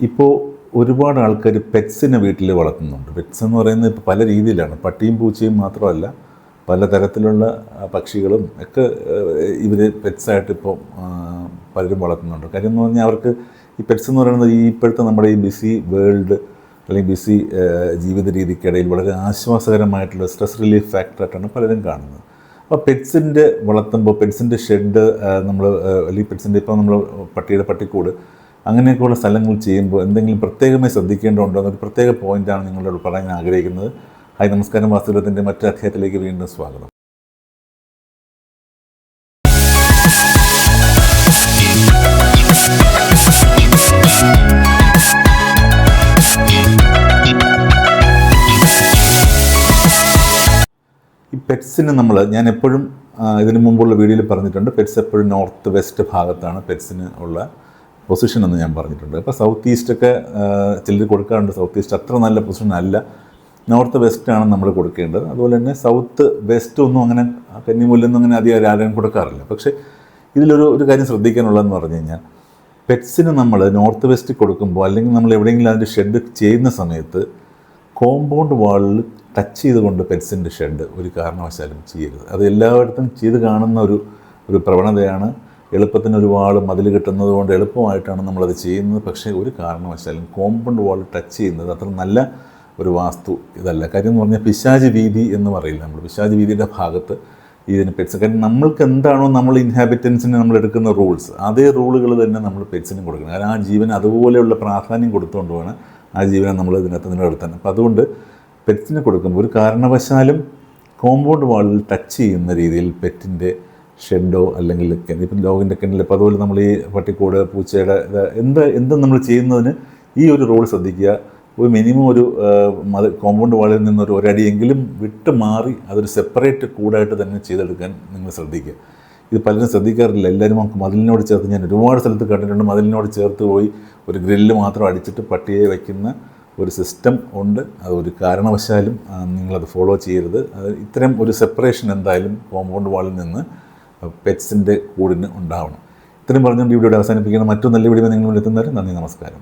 ഇപ്പോൾ ഒരുപാട് ആൾക്കാർ പെറ്റ്സിനെ വീട്ടിൽ വളർത്തുന്നുണ്ട്. പെറ്റ്സ് എന്ന് പറയുന്നത് ഇപ്പോൾ പല രീതിയിലാണ്. പട്ടിയും പൂച്ചയും മാത്രമല്ല പലതരത്തിലുള്ള തരത്തിലുള്ള പക്ഷികളും ഒക്കെ ഇവർ പെറ്റ്സായിട്ട് ഇപ്പോൾ പലരും വളർത്തുന്നുണ്ട്. കാര്യം എന്ന് പറഞ്ഞാൽ അവർക്ക് ഈ പെറ്റ്സ് എന്ന് പറയുന്നത് ഈ ഇപ്പോഴത്തെ നമ്മുടെ ഈ ബിസി വേൾഡ് അല്ലെങ്കിൽ ബിസി ജീവിത രീതിക്കിടയിൽ വളരെ ആശ്വാസകരമായിട്ടുള്ള സ്ട്രെസ് റിലീഫ് ഫാക്ടറായിട്ടാണ് പലരും കാണുന്നത്. അപ്പോൾ പെറ്റ്സിന്റെ വളർത്തുമ്പോൾ പെറ്റ്സിന്റെ ഷെഡ് നമ്മൾ അല്ലെങ്കിൽ പെറ്റ്സിന്റെ ഇപ്പോൾ നമ്മൾ പട്ടിയുടെ പട്ടിക്കൂട് അങ്ങനെയൊക്കെയുള്ള സ്ഥലങ്ങൾ ചെയ്യുമ്പോൾ എന്തെങ്കിലും പ്രത്യേകമായി ശ്രദ്ധിക്കേണ്ടതുണ്ടോ എന്നൊരു പ്രത്യേക പോയിന്റാണ് നിങ്ങളോട് പറയാൻ ആഗ്രഹിക്കുന്നത്. ഹായ് നമസ്കാരം. വാസ്തുവിധത്തിന്റെ മറ്റു അധ്യായത്തിലേക്ക് വീണ്ടും സ്വാഗതം. ഈ പെറ്റ്സിന് നമ്മൾ ഞാൻ എപ്പോഴും ഇതിനു മുമ്പുള്ള വീഡിയോയിൽ പറഞ്ഞിട്ടുണ്ട് പെറ്റ്സ് എപ്പോഴും നോർത്ത് വെസ്റ്റ് ഭാഗത്താണ് പെറ്റ്സിന് ഉള്ള പൊസിഷൻ എന്ന് ഞാൻ പറഞ്ഞിട്ടുണ്ട്. അപ്പോൾ സൗത്ത് ഈസ്റ്റൊക്കെ ചിലർ കൊടുക്കാറുണ്ട്. സൗത്ത് ഈസ്റ്റ് അത്ര നല്ല പൊസിഷൻ അല്ല. നോർത്ത് വെസ്റ്റാണ് നമ്മൾ കൊടുക്കേണ്ടത്. അതുപോലെ തന്നെ സൗത്ത് വെസ്റ്റ് ഒന്നും അങ്ങനെ കന്നിമൂല്യൊന്നും അങ്ങനെ അധികം ആരും കൊടുക്കാറില്ല. പക്ഷേ ഇതിലൊരു ഒരു കാര്യം ശ്രദ്ധിക്കാനുള്ളതെന്ന് പറഞ്ഞു കഴിഞ്ഞാൽ പെറ്റ്സിന് നമ്മൾ നോർത്ത് വെസ്റ്റ് കൊടുക്കുമ്പോൾ അല്ലെങ്കിൽ നമ്മൾ എവിടെയെങ്കിലും അതിന്റെ ഷെഡ് ചെയ്യുന്ന സമയത്ത് കോമ്പൗണ്ട് വാളിൽ ടച്ച് ചെയ്തുകൊണ്ട് പെറ്റ്സിന്റെ ഷെഡ് ഒരു കാരണവശാലും ചെയ്യരുത്. അത് എല്ലായിടത്തും ചെയ്ത് കാണുന്ന ഒരു ഒരു പ്രവണതയാണ് എളുപ്പത്തിന് ഒരു വാൾ മതിൽ കിട്ടുന്നത് കൊണ്ട് എളുപ്പമായിട്ടാണ് നമ്മളത് ചെയ്യുന്നത്. പക്ഷേ ഒരു കാരണവശാലും കോമ്പൗണ്ട് വാൾ ടച്ച് ചെയ്യുന്നത് അത്ര നല്ല ഒരു വാസ്തു ഇതല്ല. കാര്യം എന്ന് പറഞ്ഞാൽ പിശാജ് വീതി എന്ന് പറയില്ല നമ്മൾ. പിശാജ് വീതിയുടെ ഭാഗത്ത് ഇതിന് പെറ്റ്സ് കാര്യം നമ്മൾക്ക് എന്താണോ നമ്മൾ ഇൻഹാബിറ്റൻസിന് നമ്മൾ എടുക്കുന്ന റൂൾസ് അതേ റൂളുകൾ തന്നെ നമ്മൾ പെറ്റ്സിനും കൊടുക്കണം. കാരണം ആ ജീവന് അതുപോലെയുള്ള പ്രാധാന്യം കൊടുത്തുകൊണ്ട് വേണം ആ ജീവനെ നമ്മൾ ഇതിനകത്ത് നിലനിർത്താൻ. അപ്പം അതുകൊണ്ട് പെറ്റ്സിന് കൊടുക്കുമ്പോൾ ഒരു കാരണവശാലും കോമ്പൗണ്ട് വാളിൽ ടച്ച് ചെയ്യുന്ന രീതിയിൽ പെറ്റിന്റെ ഷെഡോ അല്ലെങ്കിൽ ഇപ്പം ഡോഗിന്റെ കിണൽ. ഇപ്പോൾ അതുപോലെ നമ്മൾ ഈ പട്ടിക്കൂട് പൂച്ചയുടെ എന്ത് എന്തും നമ്മൾ ചെയ്യുന്നതിന് ഈ ഒരു റോൾ ശ്രദ്ധിക്കുക. ഒരു മിനിമം ഒരു മത കോമ്പൗണ്ട് വാളിൽ നിന്നൊരു ഒരടിയെങ്കിലും വിട്ട് മാറി അതൊരു സെപ്പറേറ്റ് കൂടായിട്ട് തന്നെ ചെയ്തെടുക്കാൻ നിങ്ങൾ ശ്രദ്ധിക്കുക. ഇത് പലരും ശ്രദ്ധിക്കാറില്ല. എല്ലാവരും നമുക്ക് മതിലിനോട് ചേർത്ത് ഞാൻ ഒരുപാട് സ്ഥലത്ത് കണ്ടിട്ടുണ്ട്. മതിലിനോട് ചേർത്ത് പോയി ഒരു ഗ്രില്ല് മാത്രം അടിച്ചിട്ട് പട്ടിയെ വയ്ക്കുന്ന ഒരു സിസ്റ്റം ഉണ്ട്. അത് ഒരു കാരണവശാലും നിങ്ങളത് ഫോളോ ചെയ്യരുത്. അത് ഇത്തരം ഒരു സെപ്പറേഷൻ എന്തായാലും കോമ്പൗണ്ട് വാളിൽ നിന്ന് പെറ്റ്സിന്റെ കൂടിന് ഉണ്ടാവണം. ഇത്രയും പറഞ്ഞുകൊണ്ട് ഇവിടെ അവസാനിപ്പിക്കുന്ന. മറ്റൊരു നല്ല വീഡിയോ നിങ്ങൾ എത്തുന്നവരെ നന്ദി നമസ്കാരം.